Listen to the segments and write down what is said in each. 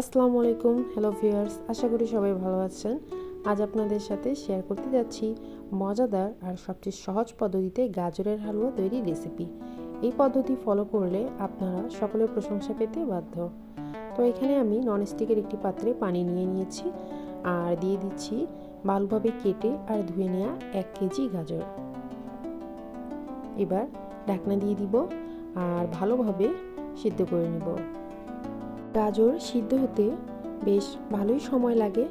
আসসালামু আলাইকুম hello viewers আশা করি সবাই ভালো আছেন। আজ আপনাদের সাথে শেয়ার করতে যাচ্ছি মজাদার আর সবচেয়ে সহজ পদ্ধতিতে গাজরের হালুয়া তৈরি রেসিপি এই পদ্ধতি ফলো করলে আপনারা সকলের প্রশংসা পেতে বাধ্য। তো এখানে আমি ননস্টিকের একটি পাত্রে পানি নিয়ে নিয়েছি আর দিয়ে দিচ্ছি ভালোভাবে কেটে আর ধুয়ে নেওয়া এক কেজি গাজর। এবার ঢাকনা দিয়ে দিব আর ভালোভাবে সিদ্ধ করে নেব। গাজর সিদ্ধ হতে বেশ ভালোই সময় লাগে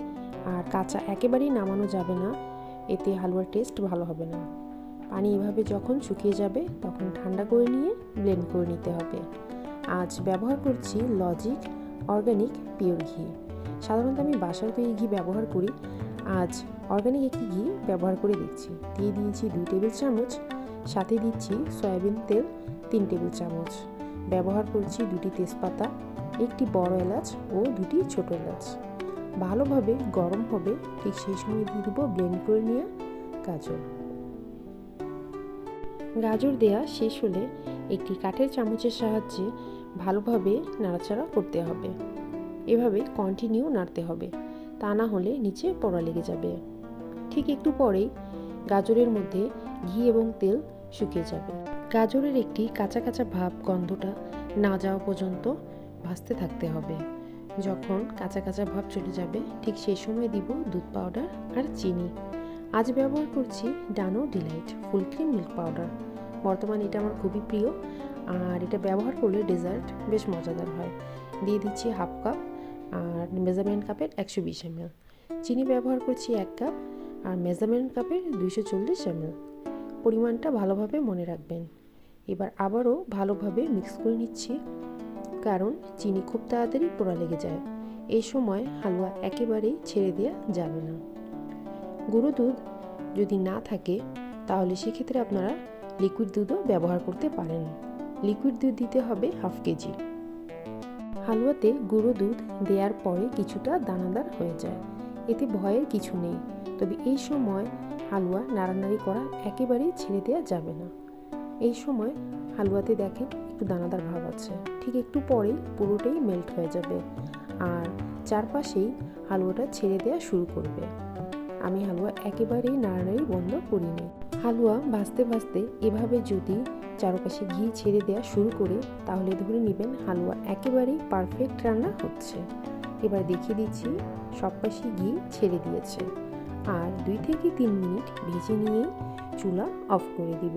আর কাঁচা একেবারেই নামানো যাবে না। এতে হালুয়ার টেস্ট ভালো হবে না। পানি এভাবে যখন শুকিয়ে যাবে, তখন ঠান্ডা করে নিয়ে ব্লেন্ড করে নিতে হবে। আজ ব্যবহার করছি লজিক অর্গানিক পিওর ঘি। সাধারণত আমি বাসার তৈরি ঘি ব্যবহার করি। আজ অর্গানিক একটি ঘি ব্যবহার করে দিচ্ছি দিয়ে দিয়েছি দুই টেবিল চামচ, সাথে দিচ্ছি সয়াবিন তেল, তিন টেবিল চামচ। ব্যবহার করছি দুটি তেজপাতা একটি বড় এলাচ ও দুটি ছোট এলাচ। ভালোভাবে গরম হবে, ঠিক সেই সময় দিয়ে দিব ব্লেন্ড করে নিয়ে গাজর। গাজর দেয়া শেষ হলে একটি কাঠের চামচের সাহায্যে ভালোভাবে নাড়াচাড়া করতে হবে। এভাবে কন্টিনিউ নাড়তে হবে, তা না হলে নিচে পড়া লেগে যাবে। ঠিক একটু পরেই গাজরের মধ্যে ঘি এবং তেল শুকিয়ে যাবে। গাজরের একটি কাঁচা কাঁচা ভাব গন্ধটা না যাওয়া পর্যন্ত ভাজতে থাকতে হবে। যখন কাঁচা কাঁচা ভাব চলে যাবে, ঠিক সেই সময় দিব দুধ পাউডার আর চিনি। আজ ব্যবহার করছি Dano delight full cream milk powder বর্তমানে এটা আমার খুবই প্রিয় আর এটা ব্যবহার করলে ডেজার্ট বেশ মজাদার হয়। দিয়ে দিচ্ছি হাফ কাপ আর মেজারমেন্ট কাপের একশো বিশ এমএল চিনি ব্যবহার করছি এক কাপ আর মেজারমেন্ট কাপের দুইশো চল্লিশ এমএল পরিমাণটা ভালোভাবে মনে রাখবেন। এবার আবারও ভালোভাবে মিক্স করে নিচ্ছি। কারণ চিনি খুব তাড়াতাড়ি পোড়া লেগে যায়। এই সময় হালুয়া একেবারেই ছেড়ে দেওয়া যাবে না। গুঁড়ো দুধ যদি না থাকে, তাহলে সেক্ষেত্রে আপনারা লিকুইড দুধও ব্যবহার করতে পারেন। লিকুইড দুধ দিতে হবে হাফ কেজি। হালুয়াতে গুঁড়ো দুধ দেওয়ার পরে কিছুটা দানাদার হয়ে যায়। এতে ভয়ের কিছু নেই। তবে এই সময় হালুয়া নাড়ানাড়ি করা একেবারেই ছেড়ে দেওয়া যাবে না। এই সময় হালুয়াতে দেখেন একটু দানাদার ভাব আছে। ঠিক একটু পরেই পুরোটাই মেল্ট হয়ে যাবে। আর চারপাশেই হালুয়াটা ছেড়ে দেওয়া শুরু করবে। আমি হালুয়া একেবারেই নাড়ানাড়ি বন্ধ করিনি। হালুয়া ভাজতে ভাজতে এভাবে যদি চারপাশে ঘি ছেড়ে দেওয়া শুরু করে, তাহলে ধরে নেবেন হালুয়া একেবারেই পারফেক্ট রান্না হচ্ছে। এবার দেখিয়ে দিচ্ছি সব পাশে ঘি ছেড়ে দিয়েছে। আর দুই থেকে তিন মিনিট ভেজে নিয়ে চুলা অফ করে দিব,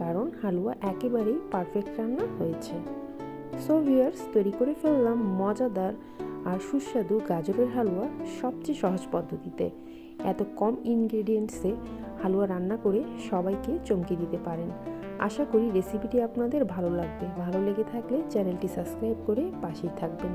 কারণ হালুয়া একেবারেই পারফেক্ট রান্না হয়েছে। সো ভিউয়ার্স তৈরি করে ফেললাম মজাদার আর সুস্বাদু গাজরের হালুয়া সবচেয়ে সহজ পদ্ধতিতে। এত কম ইনগ্রেডিয়েন্টসে হালুয়া রান্না করে সবাইকে চমকে দিতে পারেন। আশা করি রেসিপিটি আপনাদের ভালো লাগবে। ভালো লেগে থাকলে চ্যানেলটি সাবস্ক্রাইব করে পাশেই থাকবেন।